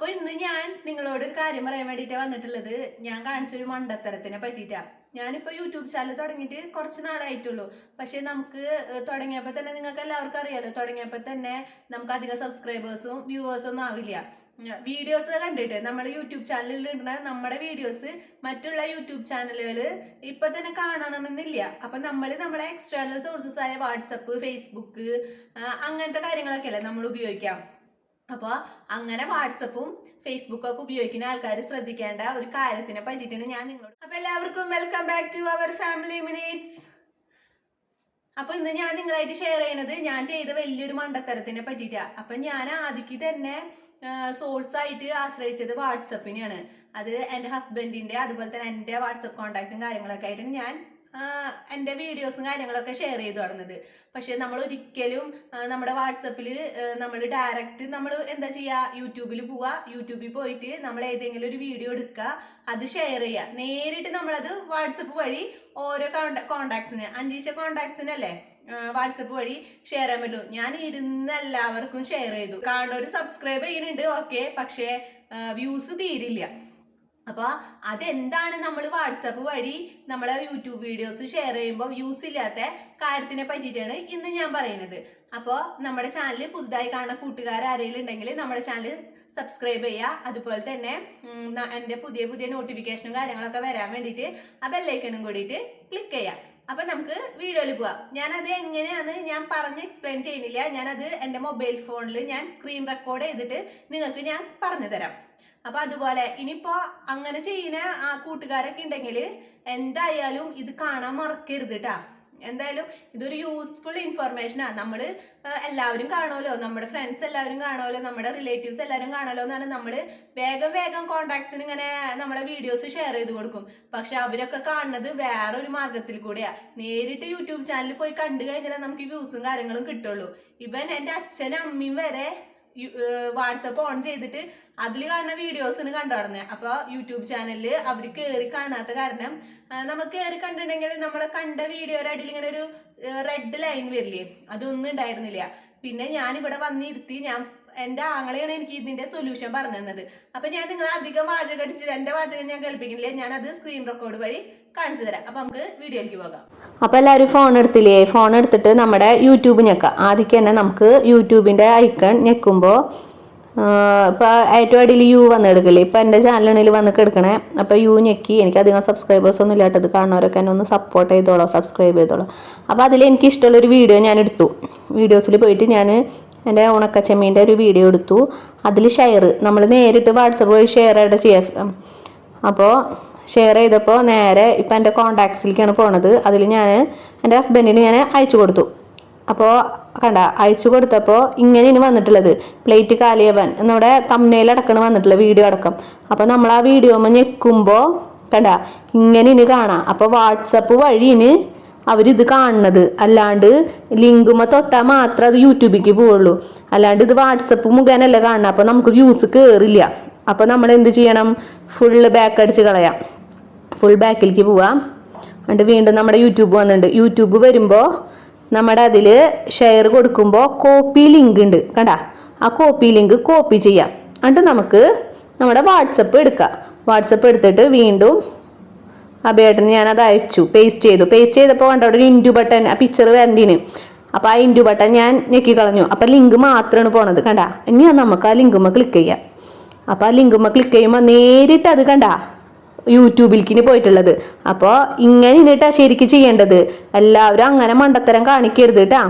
അപ്പൊ ഇന്ന് ഞാൻ നിങ്ങളോട് ഒരു കാര്യം പറയാൻ വേണ്ടിട്ടാ വന്നിട്ടുള്ളത്. ഞാൻ കാണിച്ചൊരു മണ്ടത്തരത്തിനെ പറ്റിയിട്ടാ. ഞാനിപ്പോ യൂട്യൂബ് ചാനൽ തുടങ്ങിയിട്ട് കുറച്ച് നാളായിട്ടുള്ളൂ. പക്ഷെ നമുക്ക് തുടങ്ങിയപ്പോൾ തുടങ്ങിയപ്പോ തന്നെ നിങ്ങൾക്ക് എല്ലാവർക്കും അറിയാലോ. തുടങ്ങിയപ്പോ തന്നെ നമുക്ക് അധികം സബ്സ്ക്രൈബേഴ്സും വ്യൂവേഴ്സും ഒന്നും ആവില്ല. വീഡിയോസ് കണ്ടിട്ട് നമ്മുടെ യൂട്യൂബ് ചാനലിൽ ഇടുന്ന നമ്മുടെ വീഡിയോസ് മറ്റുള്ള യൂട്യൂബ് ചാനലുകൾ ഇപ്പൊ തന്നെ കാണണമെന്നില്ല. അപ്പൊ നമ്മൾ നമ്മളെ എക്സ്റ്റേണൽ സോഴ്സസ് ആയ വാട്സപ്പ് ഫേസ്ബുക്ക് അങ്ങനത്തെ കാര്യങ്ങളൊക്കെ അല്ലേ നമ്മൾ ഉപയോഗിക്കാം. അപ്പോൾ അങ്ങനെ വാട്സപ്പും ഫേസ്ബുക്കും ഒക്കെ ഉപയോഗിക്കുന്ന ആൾക്കാർ ശ്രദ്ധിക്കേണ്ട ഒരു കാര്യത്തിനെ പറ്റിയിട്ടാണ് ഞാൻ നിങ്ങളോട് അപ്പൊ എല്ലാവർക്കും welcome back to our family minutes അപ്പൊ ഇന്ന് ഞാൻ നിങ്ങളായിട്ട് ഷെയർ ചെയ്യണത് ഞാൻ ചെയ്ത വലിയൊരു മണ്ടത്തരത്തിനെ പറ്റിയിട്ടാണ് അപ്പൊ ഞാൻ ആദ്യക്ക് തന്നെ സോഴ്സ് ആയിട്ട് ആശ്രയിച്ചത് വാട്സപ്പിനെയാണ്. അത് എന്റെ ഹസ്ബൻഡിന്റെ അതുപോലെ തന്നെ എന്റെ വാട്സപ്പ് കോണ്ടാക്റ്റും കാര്യങ്ങളൊക്കെ ആയിട്ടാണ് ഞാൻ എന്റെ വീഡിയോസും കാര്യങ്ങളൊക്കെ ഷെയർ ചെയ്തു തുടങ്ങുന്നത്. പക്ഷെ നമ്മൾ ഒരിക്കലും നമ്മുടെ വാട്സപ്പിൽ നമ്മൾ ഡയറക്റ്റ് നമ്മൾ എന്താ ചെയ്യുക യൂട്യൂബിൽ പോവുക യൂട്യൂബിൽ പോയിട്ട് നമ്മൾ ഏതെങ്കിലും ഒരു വീഡിയോ എടുക്കുക അത് ഷെയർ ചെയ്യുക നേരിട്ട് നമ്മളത് വാട്സപ്പ് വഴി ഓരോ കോണ്ടാക്ട്സിന് അഞ്ചീശ കോണ്ടാക്ട്സിനല്ലേ വാട്സപ്പ് വഴി ഷെയർ ചെയ്യാൻ പറ്റും. ഞാൻ ഇരുന്ന് എല്ലാവർക്കും ഷെയർ ചെയ്തു. കാണുന്നവർ സബ്സ്ക്രൈബ് ചെയ്യുന്നുണ്ട് ഓക്കെ പക്ഷേ വ്യൂസ് തീരില്ല. അപ്പൊ അതെന്താണ് നമ്മൾ വാട്സപ്പ് വഴി നമ്മളെ യൂട്യൂബ് വീഡിയോസ് ഷെയർ ചെയ്യുമ്പോൾ യൂസ് ഇല്ലാത്ത കാര്യത്തിനെ പറ്റിയിട്ടാണ് ഇന്ന് ഞാൻ പറയുന്നത്. അപ്പോൾ നമ്മുടെ ചാനൽ പുതുതായി കാണുന്ന കൂട്ടുകാർ ആരെങ്കിലും ഉണ്ടെങ്കിൽ നമ്മുടെ ചാനൽ സബ്സ്ക്രൈബ് ചെയ്യുക. അതുപോലെ തന്നെ എന്റെ പുതിയ പുതിയ നോട്ടിഫിക്കേഷനും കാര്യങ്ങളൊക്കെ വരാൻ വേണ്ടിയിട്ട് ആ ബെല്ലൈക്കനും കൂടിയിട്ട് ക്ലിക്ക് ചെയ്യുക. അപ്പൊ നമുക്ക് വീഡിയോയിൽ പോവാം. ഞാനത് എങ്ങനെയാണ് ഞാൻ പറഞ്ഞ് എക്സ്പ്ലെയിൻ ചെയ്യുന്നില്ല. ഞാനത് എന്റെ മൊബൈൽ ഫോണിൽ ഞാൻ സ്ക്രീൻ റെക്കോർഡ് ചെയ്തിട്ട് നിങ്ങൾക്ക് ഞാൻ പറഞ്ഞു തരാം അപ്പൊ അതുപോലെ ഇനിയിപ്പോ അങ്ങനെ ചെയ്യുന്ന ആ കൂട്ടുകാരൊക്കെ ഉണ്ടെങ്കിൽ എന്തായാലും ഇത് കാണാൻ മറക്കരുത് കേട്ടാ എന്തായാലും ഇതൊരു യൂസ്ഫുൾ ഇൻഫർമേഷനാണ് നമ്മൾ എല്ലാവരും കാണുമല്ലോ നമ്മുടെ ഫ്രണ്ട്സ് എല്ലാവരും കാണുമല്ലോ നമ്മുടെ റിലേറ്റീവ്സ് എല്ലാവരും കാണുമല്ലോ എന്നാണ് നമ്മൾ വേഗം വേഗം കോണ്ടാക്ട്സിന് ഇങ്ങനെ നമ്മളെ വീഡിയോസ് ഷെയർ ചെയ്ത് കൊടുക്കും. പക്ഷെ അവരൊക്കെ കാണുന്നത് വേറൊരു മാർഗത്തിൽ കൂടെയാ. നേരിട്ട് യൂട്യൂബ് ചാനലിൽ പോയി കണ്ടു കഴിഞ്ഞാൽ നമുക്ക് വ്യൂസും കാര്യങ്ങളും കിട്ടുള്ളൂ. ഇവൻ എന്റെ അച്ഛനും അമ്മയും വരെ വാട്സപ്പ് ഓൺ ചെയ്തിട്ട് അതിൽ കാണുന്ന വീഡിയോസിന് കണ്ടു തുടങ്ങുക അപ്പോൾ യൂട്യൂബ് ചാനലിൽ അവർ കയറി കാണാത്ത കാരണം നമ്മൾ കയറി കണ്ടിട്ടുണ്ടെങ്കിൽ നമ്മൾ കണ്ട വീഡിയോയുടെ അടിയിൽ ഇങ്ങനെ ഒരു റെഡ് ലൈൻ വരില്ലേ? അതൊന്നും ഉണ്ടായിരുന്നില്ല. പിന്നെ ഞാൻ ഇവിടെ വന്നിരുത്തി ഞാൻ എന്റെ ആങ്ങളെയാണ് എനിക്ക് ഇതിന്റെ സൊല്യൂഷൻ പറഞ്ഞു തന്നത്. അപ്പൊ ഞാൻ നിങ്ങൾ അധികം വാചകം അടിച്ചിട്ട് എന്റെ വാചകം ഞാൻ കേൾപ്പിക്കുന്നില്ല. ഞാൻ അത് സ്ക്രീൻ റെക്കോർഡ് വഴി കാണിച്ചു തരാം. അപ്പൊ നമുക്ക് വീഡിയോയിലേക്ക് പോകാം. അപ്പോൾ എല്ലാവരും ഫോൺ എടുത്തില്ലേ? ഫോൺ എടുത്തിട്ട് നമ്മുടെ യൂട്യൂബ് ഞെക്കാം. ആദ്യം തന്നെ നമുക്ക് യൂട്യൂബിന്റെ ഐക്കൺ ഞെക്കുമ്പോൾ ഇപ്പോൾ ഏറ്റവും അടിയിൽ യു വന്ന് എടുക്കില്ലേ ഇപ്പോൾ എന്റെ ചാനലിൽ വന്ന് കിടക്കണേ. അപ്പോൾ യു ഞെക്കി. എനിക്ക് അധികം സബ്സ്ക്രൈബേഴ്സ് ഒന്നും ഇല്ലാട്ടത് കാണുന്നവരൊക്കെ എന്നെ ഒന്ന് സപ്പോർട്ട് ചെയ്തോളാം സബ്സ്ക്രൈബ് ചെയ്തോളാം. അപ്പോൾ അതിൽ എനിക്ക് ഇഷ്ടമുള്ളൊരു വീഡിയോ ഞാൻ എടുത്തു. വീഡിയോസിൽ പോയിട്ട് ഞാൻ എന്റെ ഉണക്കച്ചെമ്മീന്റെ ഒരു വീഡിയോ എടുത്തു. അതിൽ ഷെയർ നമ്മൾ നേരിട്ട് വാട്സപ്പ് വഴി ഷെയർ ആയിട്ട് ചെയ്യാം അപ്പോൾ ഷെയർ ചെയ്തപ്പോൾ നേരെ ഇപ്പം എന്റെ കോണ്ടാക്ട്സിലേക്കാണ് പോണത്. അതിൽ ഞാൻ എന്റെ ഹസ്ബൻഡിന് ഞാൻ അയച്ചു കൊടുത്തു. അപ്പോൾ കണ്ട അയച്ചു കൊടുത്തപ്പോൾ ഇങ്ങനെ ഇനി വന്നിട്ടുള്ളത്. പ്ലേറ്റ് കാലിയവൻ നമ്മുടെ അടക്കണ വന്നിട്ടുള്ള വീഡിയോ അടക്കം. അപ്പോൾ നമ്മൾ ആ വീഡിയോ ഞെക്കുമ്പോൾ കണ്ട ഇങ്ങനെ ഇനി കാണാം. അപ്പോൾ വാട്സപ്പ് വഴിന് അവരിത് കാണുന്നത്. അല്ലാണ്ട് ലിങ്കുമ തൊട്ടാൽ മാത്രം അത് യൂട്യൂബിലേക്ക് പോവുള്ളൂ. അല്ലാണ്ട് ഇത് വാട്സപ്പ് മുഖേനല്ല കാണുന്നത് അപ്പോൾ നമുക്ക് വ്യൂസ് കയറില്ല അപ്പോൾ നമ്മൾ എന്ത് ചെയ്യണം? ഫുള്ള് ബാക്ക് അടിച്ച് കളയാം. ഫുൾ ബാക്കിലേക്ക് പോവാം. എന്നിട്ട് വീണ്ടും നമ്മുടെ യൂട്യൂബ് വന്നിട്ടുണ്ട്. യൂട്യൂബ് വരുമ്പോൾ നമ്മുടെ അതിൽ ഷെയർ കൊടുക്കുമ്പോൾ കോപ്പി ലിങ്ക് ഉണ്ട്. കണ്ട? ആ കോപ്പി ലിങ്ക് കോപ്പി ചെയ്യാം. എന്നിട്ട് നമുക്ക് നമ്മുടെ വാട്സപ്പ് എടുക്കാം. വാട്സപ്പ് എടുത്തിട്ട് വീണ്ടും അബേട്ടന് ഞാൻ അത് അയച്ചു പേസ്റ്റ് ചെയ്തു. പേസ്റ്റ് ചെയ്തപ്പോൾ കണ്ടോ ഒരു ഇൻഡു ബട്ടൺ ആ പിക്ചർ വരണ്ടീന്. അപ്പോൾ ആ ഇൻഡു ബട്ടൺ ഞാൻ ഞെക്കി കളഞ്ഞു. അപ്പോൾ ലിങ്ക് മാത്രമാണ് പോണത് കണ്ട? ഇനി നമുക്ക് ആ ലിങ്കുമ്മ ക്ലിക്ക് ചെയ്യാം. അപ്പോൾ ആ ലിങ്കുമ്മ ക്ലിക്ക് ചെയ്യുമ്പോൾ നേരിട്ട് അത് കണ്ട? യൂട്യൂബിലേക്ക് പോയിട്ടുള്ളത്. അപ്പോൾ ഇങ്ങനെ ഇന്നിട്ടാ ശരിക്ക് ചെയ്യേണ്ടത്. എല്ലാവരും അങ്ങനെ മണ്ടത്തരം കാണിക്കരുത് കേട്ടാ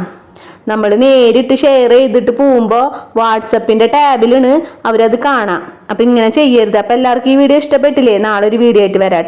നമ്മൾ നേരിട്ട് ഷെയർ ചെയ്തിട്ട് പോകുമ്പോൾ വാട്സപ്പിന്റെ ടാബിലാണ് അവരത് കാണാം. അപ്പം ഇങ്ങനെ ചെയ്യരുത്. അപ്പം എല്ലാവർക്കും ഈ വീഡിയോ ഇഷ്ടപ്പെട്ടില്ലേ? നാളെ ഒരു വീഡിയോ ആയിട്ട് വരാം.